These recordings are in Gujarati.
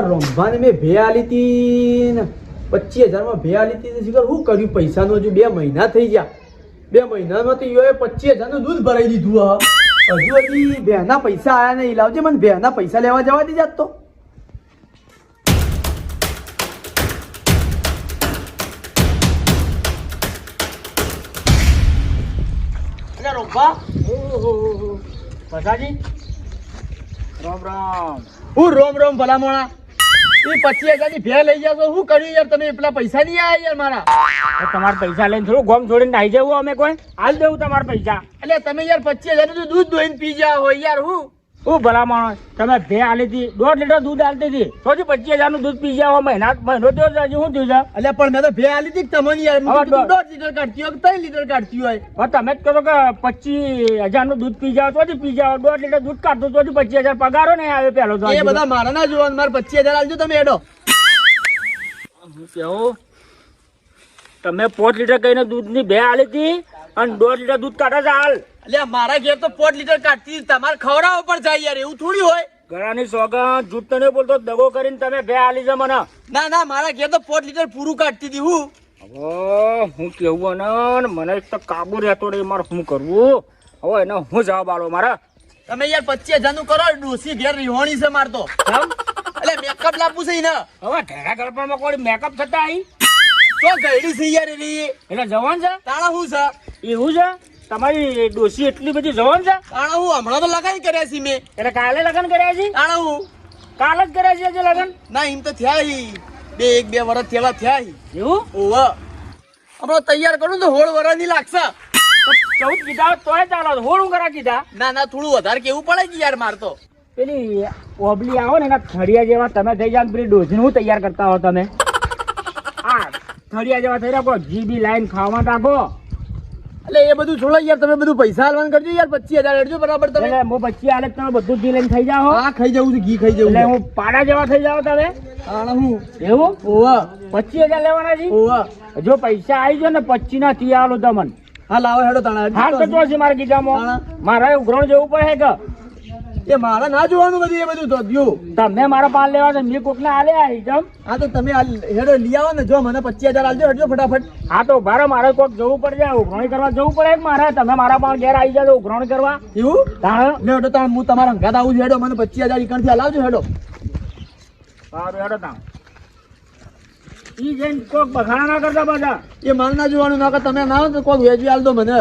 પેલા રંભાને મેં ભેયા લીધી ને પચીસ હજારમાં ભેયા લીધી શીખર શું કર્યું? પૈસાનો હજુ બે મહિના થઈ ગયા. બે મહિનામાં તો ઈયોએ પચીસ હજારનું દૂધ ભરાઈ દીધું હા. હજુ હજી બેના પૈસા આયા નહીં. લાવજે મને ભેના પૈસા લેવા જવા જાત તો. રામ રામ. હું રોમ રોમ ભલા મોણા એ પચીસ હજારની ભે લઈ જાવ શું કર્યું યાર તમે? એટલા પૈસા નહીં આયા યાર મારા. તમારા પૈસા લઈને થોડું ગોમ છોડીને નાઈ જવું અમે કોઈ? હાલ દેવું તમારા પૈસા. એટલે તમે યાર પચીસ હજાર દૂધ દોઈને પી જાવ હોય યાર હું? ભલા માણસ? તમે ભે આલી હતી દોઢ લીટર દૂધ આલતી હતી. સોથી પચીસ હજારનું દૂધ પી જાવ મહિના મહિનો થયો છે, હજી શું થયું છે? એટલે પણ મેં તો ભે આલી હતી તમને યાર. દોઢ- લીટર કાઢતી હોય ત્રણ લીટર કાઢતી હોય? તમે જ કહો કે પચીસ હજારનું દૂધ પી જાવ તોથી પી જાવ દોઢ લીટર દૂધ કાઢતો તોથી પચીસ હજાર પગારો ને આવ્યો પેલો તો એ બધા મારા ના જોવાનું મારે પચીસ હજાર આલજો તમે એડો હું તમે પોચ લીટર કહીને દૂધની બે આલી હતી અને દોઢ લીટર દૂધ કાઢે છે હાલ. એટલે મારા ઘેર તો પોટ લીટર કાઢતી તમારે ખવડાવવા પણ જાય યાર એવું થોડી હોય. ઘરાની સોગન જૂઠ નહીં બોલતો દગો કરીને તમે બે આલી છે મને. ના ના મારા ઘેર તો પોટ લીટર પૂરું કાઢતી હતી હું. હવે હું કેવું ને મને એક તો કાબુ રહેતો નહીં મારે શું કરવું? હવે એને હું જવાબ આલો મારા? તમે યાર પચીસ હજારનું કરો ડોસી ઘેર રિહોણી છે મારતો એટલે મેકઅપ લાવવું છે ને હવે ઢેરા ગળપણમાં કોઈ મેકઅપ થતા આવી તો ગયડી છે યાર એટલે જવાન છે? તાણા શું છે? એવું છે? તમારી ડોસી એટલી બધી જવાન છે? આણા હું હમણાં તો લગન કર્યા છે મેં. એટલે કાલે લગન કર્યા છે? આણા હું. કાલે જ કર્યા છે આજે લગન? ના એમ તો થયા હી. બે એક બે વર્ષ થયેલા થયા હી. એવું? ઓવે હમણાં તૈયાર કરું તો હોળ વરસની લાગશે. ચૌદ કીધા તોય ચાલો હોળ હું કરા કીધા? ના ના થોડું વધારે કેવું પડે કે યાર માર તો. પેલી ઓબલી આવો ને એના થળિયા જેવા તમે થઈ જાવ પેલી ડોસીને હું તૈયાર કરતા હો તમે? આ થળિયા જેવા થઈ રહ્યા જીબી લાઈન ખાવા રાખો એટલે એ બધું છોડો યાર તમે બધું પૈસા હાલવાનું કરજો યાર પચીસ હજાર હેડજો બરાબર તમે. એટલે હું બચ્ચી હાલે તમે બધું જ લઈને થઈ જાઓ હા. ખાઈ જવું છું ઘી ખાઈ જવું એટલે હું પાડા જેવા થઈ જાઓ તમે. તાણા હું? એવું? ઓવા. પચીસ હજાર લેવાના છે? ઓવા. જો પૈસા આવી જાય ને પચીસ ના થી આલો તમને. હા લાવો હેડો તણા. હા તો જો છે મારા ગીજામાં. મારા મારે ઉઘરણ જવું પડે કે? એ મારા ના જોવાનું બધું એ બધું તો તમે મારા પાલ લેવા છે મેં કોકને આલે આવી જમ હા તો તમે હેડો લઈ આવો ને જો મને પચીસ હજાર આલજો હેડજો ફટાફટ. હા તો ભારે મારે કોક જવું પડે ઉઘરણી કરવા જવું પડે કે મારે? તમે મારા પાલ ઘેર આવી જાજો ઉઘરણી કરવા. એવું? તાણ લે હેડો તાણ હું તમારા અંગાત આવું હેડો મને પચીસ હજાર ઈકણથી હલાવજો હેડો. સારું હેડો તાણ. ઈ જઈને કોક બખાણા ના કરતા બધા એ મારે ના જોવાનું ના તમે ના તો કોક વેચી આલ દો મને.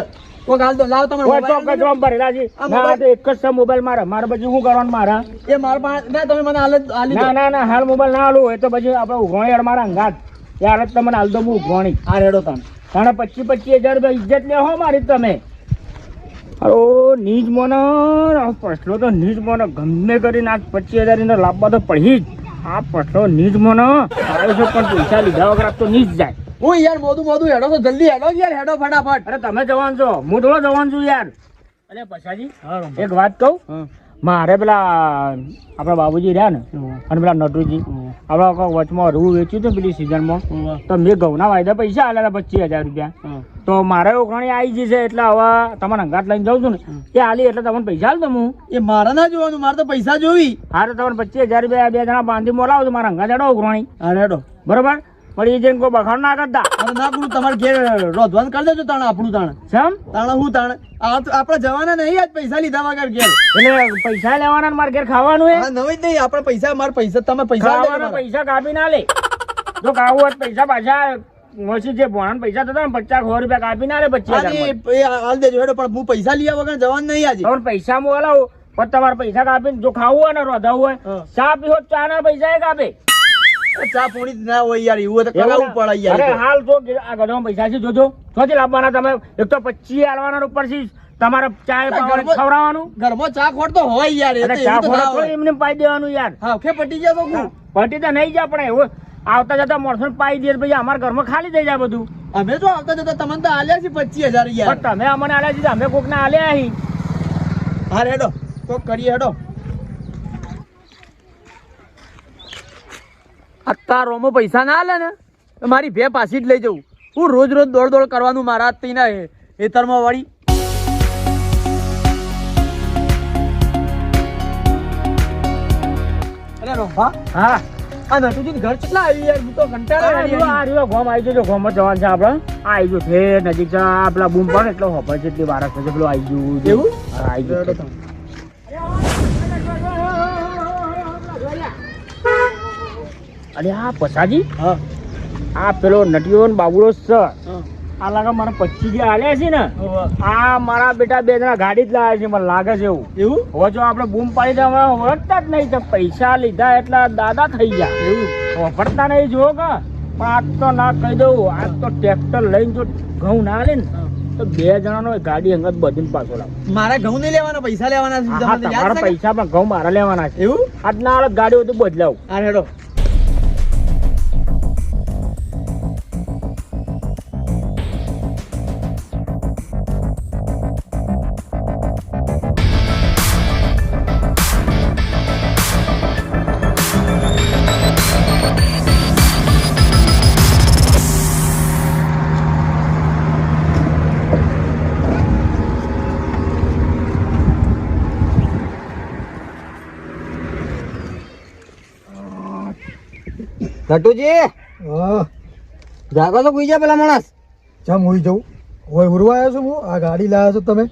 કોક આલ દો લાવ તમે કોઈ ચોક જ ભરેલા છે. ના તો એક જ છે મોબાઈલ મારે. મારે પછી શું કરવાનું મારા? એ મારા પાસે ના તમે મને આલી દો. ના ના ના હાલ મોબાઈલ ના હોય તો પછી આપણે ઉઘરણી યાર મારા અંગાત. યાર જ તમને હાલ દો હું હેડો તાણ કારણ પચીસ પચીસ હજાર રૂપિયા ઇજ્જત લે હો મારી તમે. અરો નીજ મોનો આ પછલો તો નીજ મોનો ગમે કરીને આ પચીસ હજાર લાવવા તો પડી જ. આ પછલો નીજ મોનો. આવ્યો છે પણ પૈસા લીધા વગર આ તો નીજ જાય. હું યાર મોદું મોદું હેડો તો જલ્દી હેડો યાર હેડો ફટાફટ. અરે તમે જવાન છો. હું થોડો જવાન છું યાર. અરે પછાજી એક વાત કહું? મારે પેલા આપણા બાબુજી રહ્યા ને અને પેલા નટુજી આપણા વચમાં રૂ વેચ્યું હતું પેલી સિઝનમાં તો મેં ઘઉંના વાયદા પૈસા આલ્યા હતા પચીસ હજાર રૂપિયા. તો મારે ઉઘરણી આવી છે એટલે હવે તમારે અંગાત લઈને જાઉં છું ને એ આલી એટલે તમને પૈસા આલ દઉં હું. એ મારે ના જોવાનું મારે તો પૈસા જોવી. હા તો તમને પચીસ હજાર રૂપિયા બે જણા બાંધી મોલાવો તો મારા અંગાત હેડો ઉઘરણી હા હેડો. બરોબર? પણ એ જઈને કોઈ બખાડ ના કરતા. અરે ના પૂરું તમારે ઘેર રોધવાનું કરી દેજો તાણ આપણું તાણ. સમ તાણ હું તાણ? આ તો આપણે જવાના નહીં આજ પૈસા લીધા વગર ઘેર. એટલે પૈસા લેવાના મારે ઘેર ખાવાનું એ નવી જ નહીં આપણે પૈસા માર પૈસા તમે પૈસા. પૈસા કાપી ના લે. જો ખાવું હોય તો પૈસા પાછા મોસી જે ભોણાના પૈસા થતા ને પચાસ સો રૂપિયા કાપી ના લે પચીસ હાલ દેજો હેડો પણ હું પૈસા લીયા વગર જવાનું નહીં આજે. પણ પૈસા હું હલાવું પણ તમારે પૈસા કાપીને જો ખાવું હોય ને રોધાવું હોય ચા પીવો ચા ના પૈસા એ કાપે. ચા પોણી ના હોય યાર એવું તો કરાવવું પડે યાર. અરે હાલ તો આ ગઢમાં પૈસા છે જોજો. ક્યાંથી લાવવાના તમે. એક તો પચી આલવાના ઉપરથી તમારે ચા ખવડાવવાનું. ઘરમાં ચા ખોટ તો હોય યાર અરે ચા એવું તો. એમને પાઈ દેવાનું યાર. હા કે પટી જાય તો પટી તો નહીં જાય પણ એવું આવતા જતા માણસો પાઈ દે પછી અમારા ઘરમાં ખાલી થઈ જાય બધું. અમે તો આવતા જતા તમને તો આલ્યા છે પચીસ હજાર યાર. તમે અમને આલ્યા છે અમે કોક ને આલ્યા અહીં. હા હેડો કોક કરીએ હેડો. અત્યારોમાં પૈસા ના આલે ને મારી ભે પાછી જ લઈ જવું. હું રોજ રોજ દોડ દોડ કરવાનું મારા હાથથી ના હેતરમાં વાળી. અરે જવાનો હા. હા આ નટુજી ઘર કેટલા આવી યાર હું તો કંટાળો આ રહ્યો, ગોમ આવી જજો ગોમ જવાનું છે આપણે. આવી ગયું છે નજીક છે આપણા બૂમ પણ એટલો હોપર છે બારસ છે પેલું આવી ગયું એવું? આવી ગયું અરે આ પછાજી હા. આ પેલો નટિયો ને બાબુડો છે. આ લાગે મારા પચીસ જે આલ્યા છે ને આ મારા બેટા બે જણા ગાડી જ લાવ્યા છે મને લાગે છે એવું. એવું? હવે જો આપણે બૂમ પાડી દે વળતા જ નહીં તો પૈસા લીધા એટલા દાદા થઈ ગયા. એવું? વફરતા નહીં જુઓ કે. પણ આજ તો ના કહી દઉં આજ તો ટ્રેક્ટર લઈને જો ઘઉં ના લે ને તો બે જણાનો ગાડી અંગત બધીને પાછો લાવ. મારે ઘઉં નહીં લેવાના પૈસા લેવાના છે તમારા પૈસા પણ ઘઉં મારા લેવાના છે. એવું? આજના હાલત ગાડી બધું બદલાવું. આ હેડો. નટુજી હા. જાગો તો કોઈ જા પેલા માણસ? ચમ હોઈ જવું હોય ઉરવા આવ્યો છું હું? આ ગાડી લાવ્યા છો તમે?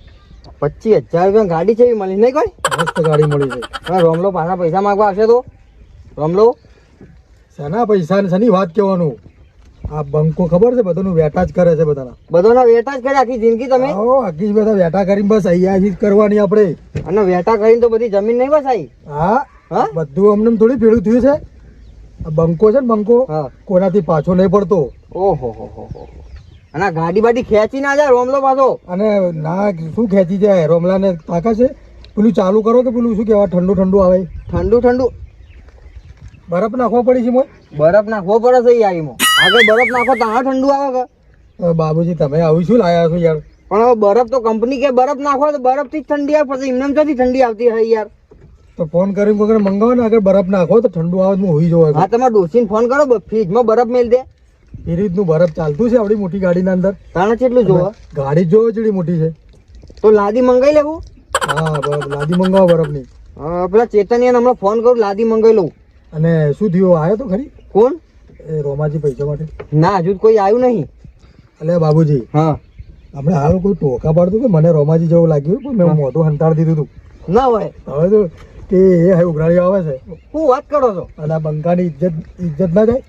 પચીસ હજાર રૂપિયા ગાડી છે એવી મળી નહીં કોઈ? મસ્ત ગાડી મળી છે. રોમલો પાછા પૈસા માગવા આવશે તો? રોમલો? શેના પૈસા ને શેની વાત કહેવાનું? આ બંકો ખબર છે? બધાનું વેટા જ કરે છે બધાના. બધાના વેટા જ કરે આખી જિંદગી તમે? આવો આખી બધા વેટા કરીને બસ અહીંયા જ કરવાની આપણે. અને વેટા કરીને તો બધી જમીન નહીં બસાઈ હા હા? બધું અમને થોડી ભેળું થયું છે. બંકો છે ને બંકો હા. કોનાથી પાછો નહીં પડતો. ઓહો હો હો હો અને આ ગાડી બાડી ખેંચી ના જાય રોમલો પાછો? અને ના શું ખેંચી જાય? રોમલાને તાકા છે? પેલું ચાલુ કરો કે પેલું શું કહેવાય? ઠંડુ ઠંડુ આવે? ઠંડુ ઠંડુ. બરફ નાખવો પડી છે મોય? બરફ નાખવો પડે છે યારીમાં આગળ બરફ નાખો તો ઠંડુ આવે કે? બાબુજી તમે આવું શું લાયા છો યાર? પણ હવે બરફ તો કંપની કે બરફ નાખો તો બરફથી જ ઠંડી આવે પછી એમને ઠંડી આવતી હોય યાર? તો ફોન કરીને કોઈ મંગાવો ને આગળ બરફ નાખો તો ઠંડુ આવે હું હોઈ જવાય હા તમારે ડોસીને ફોન કરો ફ્રીજમાં બરફ મેલ દે. એ રીતનું બરફ ચાલતું છે આપણી મોટી ગાડીના અંદર. તાણે કેટલું જોવો? ગાડી જોવો જેટલી મોટી છે. તો લાદી મંગાવી લેવું? હા બરાબર. લાદી મંગાવો બરફની. હા, પેલા ચેતનિયાને હમણાં ફોન કરું લાદી મંગાઈ લઉં. અને શું થયું આવ્યો તો ખરી? કોણ? એ રોમાજી પૈસા માટે. ના હજુ તો કોઈ આવ્યું નહીં. અલે બાબુજી. હા. આપણે હાલ કોઈ ટોકા પાડતું કે મને રોમાજી જેવું લાગ્યું પણ મેં મોઢું હંતાડી દીધું હતું ના હોય. હવે તો કે એ હવે ઉઘરાણી આવે છે. શું વાત કરો છો? અને આ બંકાની ઇજ્જત ઇજ્જત ના જાય?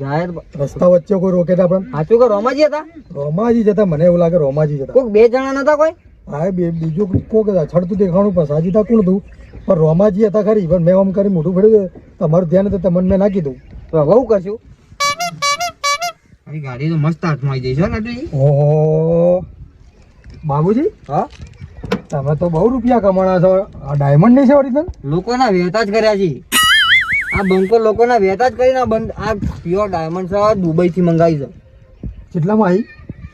જાહેર રસ્તા વચ્ચે કોઈ રોકે તા પણ સાચું કે રોમાજી હતા? રોમાજી જતા મને એવું લાગે રોમાજી જતા કોઈ બે જણા નતા કોઈ? હા બે બીજું કોક છડતું દેખાણું પણ સાજી તા કોણ હતું? પણ રોમાજી હતા ખરી પણ મેં આમ કરી મોઢું ફેડ્યું તમારું ધ્યાન હતું તમને મેં નાખી દઉં તો બહુ હું કરશું? મારી ગાડી તો મસ્ત હાથમાં આવી જઈશ ઓહો. બાબુજી? હા? તમે તો બહુ રૂપિયા કમાણા છો. આ ડાયમંડ નહીં છે ઓરિજિનલ લોકોના વેતા જ કર્યા છે. આ બંકો લોકોના વેતા જ કરીને બંધ આ પ્યોર ડાયમંડ છે દુબઈ થી મંગાવી છે. કેટલામાં આવી?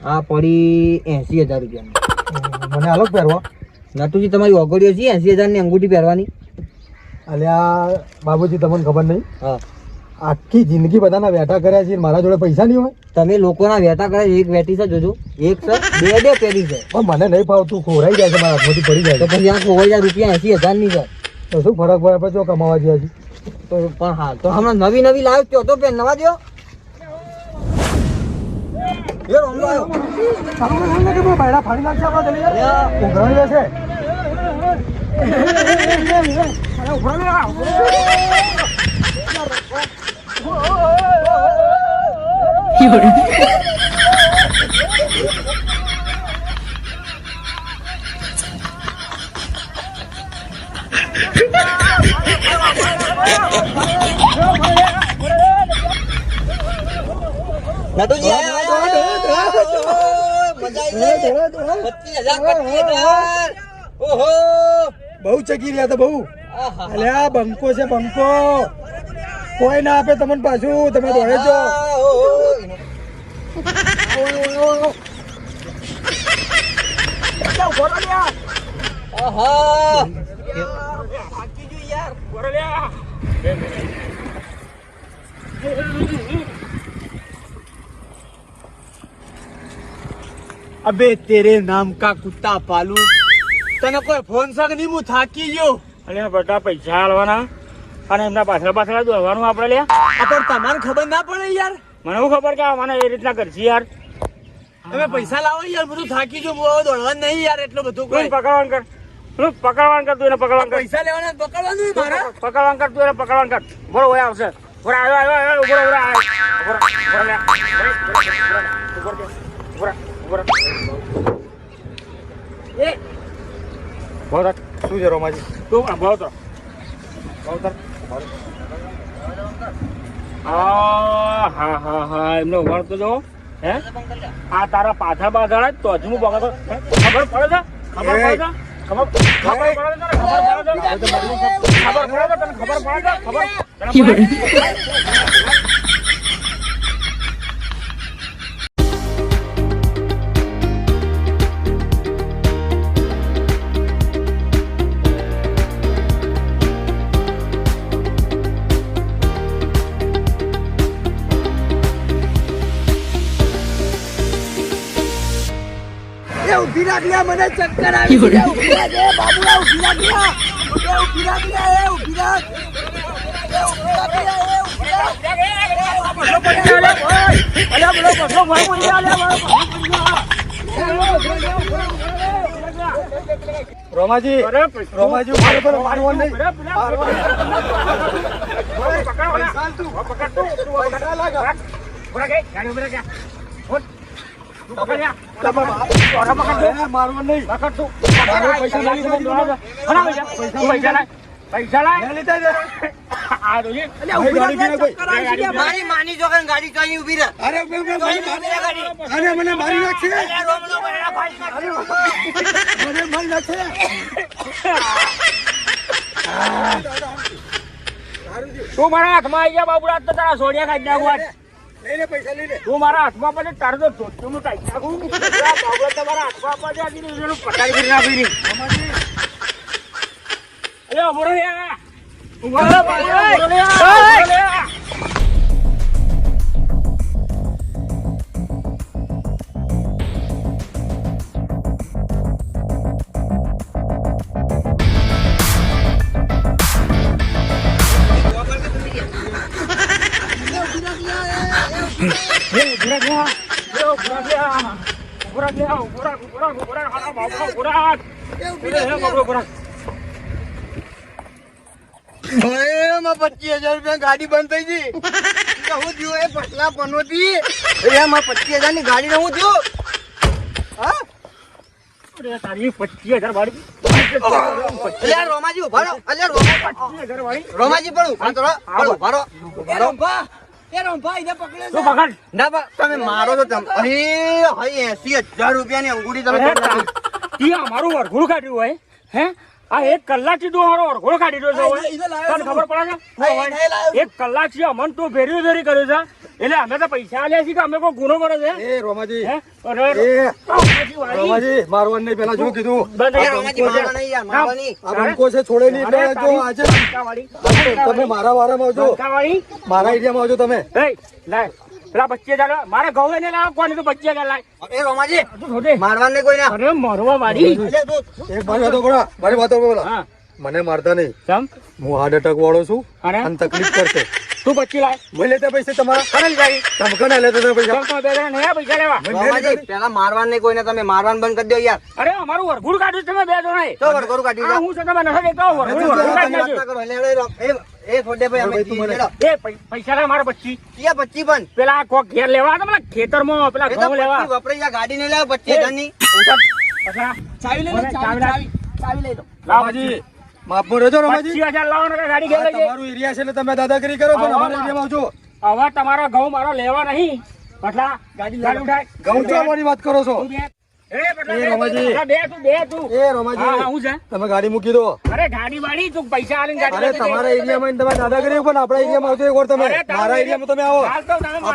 આ પડી એસી હજાર રૂપિયાની. મને અલગ પહેરવા. નટુજી તમારી ઓગળીઓ છે એસી હજારની અંગૂઠી પહેરવાની? અલ્યા બાબુજી તમને ખબર નહીં? હા. આખી જિંદગી બધાના વેટા કર્યા છે મારા જોડે પૈસા નહીં હોય તમે લોકોના વેઠા કર્યા એક વેટી છે જોજો એક છે બે બે પેલી છે પણ મને નહીં ફાવતું ખોરાઈ જાય છે મારા હાથમાંથી પડી જાય તો પછી આ ખોવાઈ જાય રૂપિયા એસી હજારની છે તો શું ફરક પડે પછી કમાવા જ્યાં છે તો પણ હા તો હમણાં નવી નવી લાવ્યો છો તો પેન નવા દો એ રોમલો આવ્યો. ફાડી નાખશે આપણા આવી ગઈ. પચીસ હજાર, પચીસ હજાર. ઓહો બહુ ચકી રહ્યા હતા બહુ આહા. અલ્યા બંકો છે બંકો કોઈ ના આપે તમને પાછું તમે દોડે. આહા. અબે તેરે નામ કા કુત્તા પાલુ? તને કોઈ ફોન સક નહીં? હું થાકી ગયો. અને બધા પૈસા આલવાના અને એમના પાછળ પાછળ દોડવાનું આપણે લે આ પણ તમારે ખબર ના પડે યાર મને શું ખબર કે મને એ રીતના કરશે યાર તમે પૈસા લાવો યાર બધું થાકી જો બહુ દોડવાનું નહીં યાર એટલું બધું કોઈ પકડવાનું કર તું પકડવાનું કર તું એને પકડવાનું કર પૈસા લેવાના પકડવાનું મારા પકડવાનું કર તું એને પકડવાનું કર બરો ઓય આવશે બરાબર આવ્યો. એ ઊભો શું છે રોમાજી તું તો. આ હા હા હા એમને ઊભા તો જો, હે? આ તારા પાછા બાધા જ તો હજુ હે? ખબર પડે છે? ખબર પડે છે? ખબર ખબર પડે છે? ખબર પડે છે? ખબર પડે છે? ખબર પડે છે? ખબર તને પડે છે? એ ઊભી રાખ લે મને ચક્કર આવી ગયા ઊભી રાખ એ બાબુલા ઊભી રાખ એ ઊભી રાખ લે એ ઊભી રાખ એ ઊભી રાખ લે એ ઊભી રાખ અલ્યા બોલો બસો ભાઈ બોલી અલ્યા રોમાજી રોમાજી ઊભા રહો, મારવાનું નહીં. પકડ. પકડ તું, પકડ. ઊભી. તું પકડ જા. ઓરા પકડ ગાડી માની જો તો મારી- હાથમાં આવી બાબુ બાબુડા તો તારા સોડિયા કાઢી નાખું આજ. લઈને પૈસા લઈ લે તું મારા હાથમાં પડે તારે તો ધોતિયું નું નાખું તમારા હાથમાં આપવા દે એનું પટાઈ કરી નાખી. અરે ઊભો યાર. ઊભો રહો, પચીસ હજાર રૂપિયા ગાડી બંધ થઈ ગઈ હું થયું એ પટલા પનોતી એમાં પચીસ હજારની ગાડી ને હું થયું હા તારી પચીસ હજાર વાળી. અલ્યા રોમાજી ઊભા રહો અલ્યા રોમા પચીસ હજાર વાળી. રોમાજી પણ ઊભા તો પણ ઊભા રહો. એ રોમભા એ રોમભા એને પકડે તું પકડ. ના તમે મારો તો તમ અહીં એસી હજાર રૂપિયાની અંગૂઠી તમે નાખી. અમારું વરઘોડું કાઢ્યું હોય હે? આ એક કલાકથી અમારો વરઘોડો કાઢી રહ્યો છે તને ખબર પડે છે? એક કલાકથી અમન તું ભેરી ધરી કર્યું છે. એટલે અમે તો પૈસા આલ્યા છીએ કે અમે કોઈ ગુનો કરે છે? એ રોમાજી. હે? એ. રોમાજી મારવાનું નહીં પેલા શું કીધું? આ બંકો છે છોડે નહીં એટલે જો આજે તમે મારા વારામાં આવજો. મારા એરિયામાં આવજો તમે. લાય. પેલા પચીસ હજાર મારે ઘઉં એને લાવ કોને તો પચીસ હજાર લાય એ રોમાજી તું છોડે. મારવા ને કોઈ ના અરે મરવા તું એક મારી વાતો બોલા મારી વાતો બોલો. મને મારતા નહીં. સમ હું હાર્ટ એટેક વાળો છું અને તકલીફ કરશે. તું પચીસ લાય. મેં લેતા પૈસા તમારા. કરે ભાઈ તમે કને લેતા તમે પૈસા બે જણા નહીં પૈસા લેવા? રોમાજી પેલા મારવા નહીં કોઈને તમે મારવાન બંધ કરી દો યાર. અરે અમારું વરઘુડ કાઢ્યું છે તમે બે જણા તો વરઘુડ કાઢી દો હું છે તમે નથી દેખતા વરઘોડું કાઢી. ના કરો. એ એ- એ છોડે ભાઈ અમે ભાઈ, તું મને- જીતેલો. એ પૈસા લાય મારા પચીસ ત્યાં પચી પણ. પેલા કોક ઘેર લેવા હતા પેલા ખેતરમાં પેલા ઘઉં લેવા. વપરાઈ જાય ગાડી નહીં લાવ પચીસ હજારની ચાવી લઈ મને ચાવી ચાવી લઈ લો. લાવ રોમાજી માફમાં રહેજો રોમાજી પચીસ લાવો ને ગાડી ઘેર લઈ તમારું એરિયા છે એટલે તમે દાદાગીરી કરો પણ અમારા એરિયામાં આવજો. હવે તમારો ઘઉં મારો લેવા નહીં. પટલા ગાડી ગાડી ઉઠાય. ઘઉં વાત કરો છો. તમે ગાડી મૂકી દો અરે ગાડી વાળી તું પૈસા આલીને ગાડી અરે લઈ જજે. તમારા એરિયામાં તમે દાદાગીરી પણ આપણા એરિયામાં આવજો એકવાર તમે મારા એરિયામાં તમે આવો આ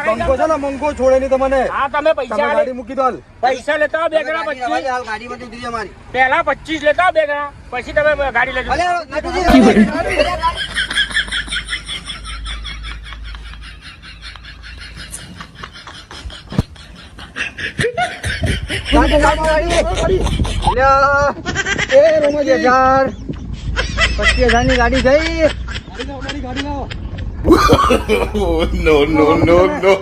બંકો છે ને મંકો છોડે નહીં તમને હા તમે પૈસા ગાડી મૂકી દો પૈસા લેતા બે ગણા પચીસ ગાડી બધી ઉતરી જાય પહેલા પચીસ લેતા બે ગણા પછી તમે ગાડી લેજો અલે નટુજી ગાડી ગાડી ગાડી અલ્યા, એ રોમાજી હજાર પચીસ હજારની ગાડી ગઈ ગાડી ગાડી લાવો no, no, no, no.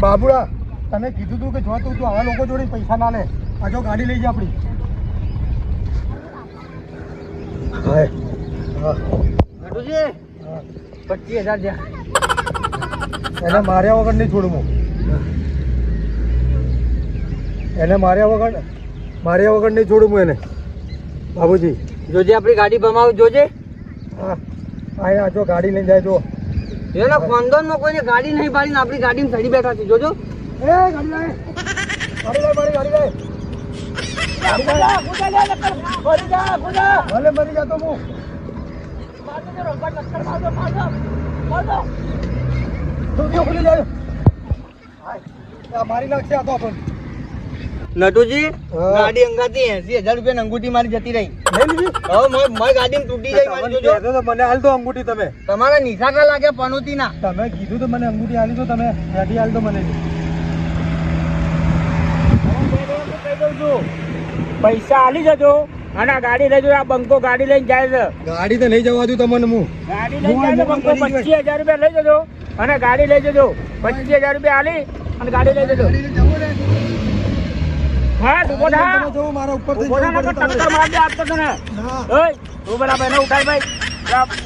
બાબુડા તને કીધું તું કે જો તું તું આવા લોકો જોડે પૈસા ના લે આ જો ગાડી લઈ જા આપણી. હા. પચીસ હજાર જ્યાં એને માર્યા વગર નહીં છોડું હું. એને માર્યા વગર માર્યા વગર નહીં છોડું હું એને. બાબુજી. જોજે આપણી ગાડી ભમાવ જોજે. હા. આ જો ગાડી લઈને જાય જો. એના ખાનદાનમાં કોઈને ગાડી નહીં પાડીને આપણી ગાડીમાં ચડી બેઠા છે જોજો. એ ગાડી લાય. ગાડી લાય મારી ગાડી લાય. ભલે મરી જાતો હું તું ખુલી મરી હાય. આ મારી નાખશે આ તો આપણને નટુજી ગાડી અંગાતી એસી હજાર રૂપિયા અંગૂઠી મારી જતી રહી. મારી- ગાડી તૂટી જાય તો મને હાલ તો અંગૂઠી તમે. તમારા નિશાકા લાગે પનોતી ના તમે કીધું તો મને અંગૂઠી હાલી દો તમે ગાડી હાલ તો મને. પૈસા હાલી જજો. અને ગાડી લઈ જજો આ બંકો ગાડી લઈને જાય છે. ગાડી તો લઈ જવા દઉં તમને હું. ગાડી લઈ જાય બંકો પચીસ હજાર રૂપિયા લઈ જજો. અને ગાડી લઈ જજો. પચીસ હજાર રૂપિયા આલી અને ગાડી લઈ જજો. હા તું બોલ હા. તમે જવું મારા ઉપર ઊભો થા નકર ટક્કર મારજે આજ તને. ઓય તું પેલા ભાઈને ઉઠાય ભાઈ.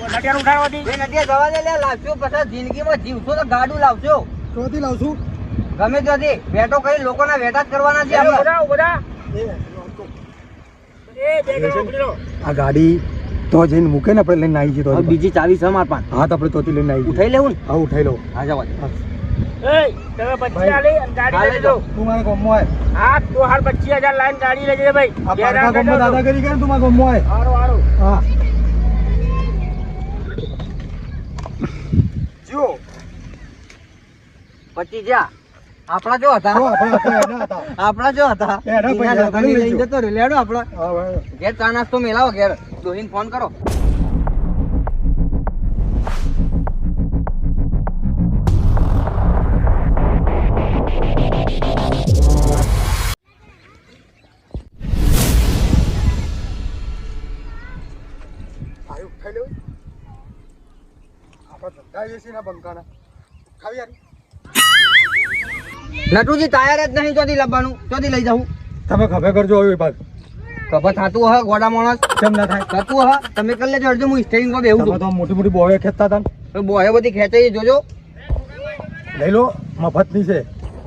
નટિયાને ઉઠાડવાથી એ જવા દે લે લાવશો પછી જિંદગીમાં જીવશો તો ગાડું લાવશો ચોથી લાવશું? ગમે ત્યાંથી. વેટો કરી લોકોના વેટા જ કરવાના છે આપણે બધા બધા. આ ગાડી તો જઈને મૂકે ને આપણે લઈને આવી જઈએ તો બીજી ચાવી છે મારા પાસે. હા તો આપણે તોથી લઈને આવી ઉઠાઈ લેવું હા ઉઠાઈ લો હા જવા દે. એ તમે પચીસ આલી અને ગાડી લઈ જજો તું મારા ગામમાં આય. હા તું હાલ પચીસ હજાર લાઈન ગાડી લઈ જજે ભાઈ. આ પારકા તું મારા હારું હારું. હા. જો પચી જા આપણા જો હતા. આપણે જો હતા. લઈને જતો લેડો આપડે ઘેર ચા નાસ્તો મેલાવો ઘેર. દોહીને ફોન કરો. આપણે ધંધા છે ને બંકાના. ખાવી યાર. નટુજી ટાયર જ નહીં ચોથી લાવવાનું ચોથી લઈ જાઉં. તમે ખબર કરજો હવે ભાગ ખબર થતું હ ગોડા માણસ. કેમ ના થાય? થતું હ તમે કરી લેજો અડધું હું સ્ટેરિંગ પર બેહું તો મોટી મોટી બોવે ખેંચતા હતા ને. બધી ખેંચાઈ જોજો. લઈ લો મફતની છે.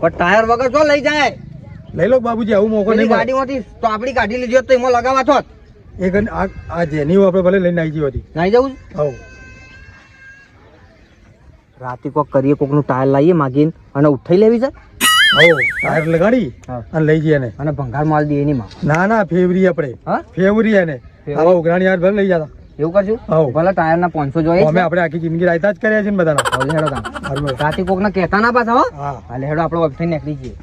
પણ ટાયર વગર તો લઈ જાય. લઈ લો બાબુજી આવું મોકો નહીં ગાડીમાંથી તો આપણી કાઢી લીધી તો એમાં લગાવવા થોત. એ આ જેની આપણે ભલે લઈને આવી જઈ હતી નહીં જવું આવું. રાતે કોક કરીએ કોકનું ટાયર લાવીએ માગીને અને ઉઠાઈ લેવી છે? આવો ટાયર લગાડી અને લઈ જઈએ ને. અને ભંગાર માલ દઈએ એની માં. ના ના ફેવરી આપણે. હા? ફેવરી એને? આવા ઉઘરાણી યાર ભલે લઈ જતા એવું કરશું આવો. ભલે ટાયર ના પાંચસો જોઈએ અમે આપણે આખી જિંદગી રાયતા જ કર્યા છે ને બધાના. હેડો રાતે કોક ને કહેતા ના પાછા હો. હાલે હેડો આપણે વેબસાઇટ નીકળી જઈએ.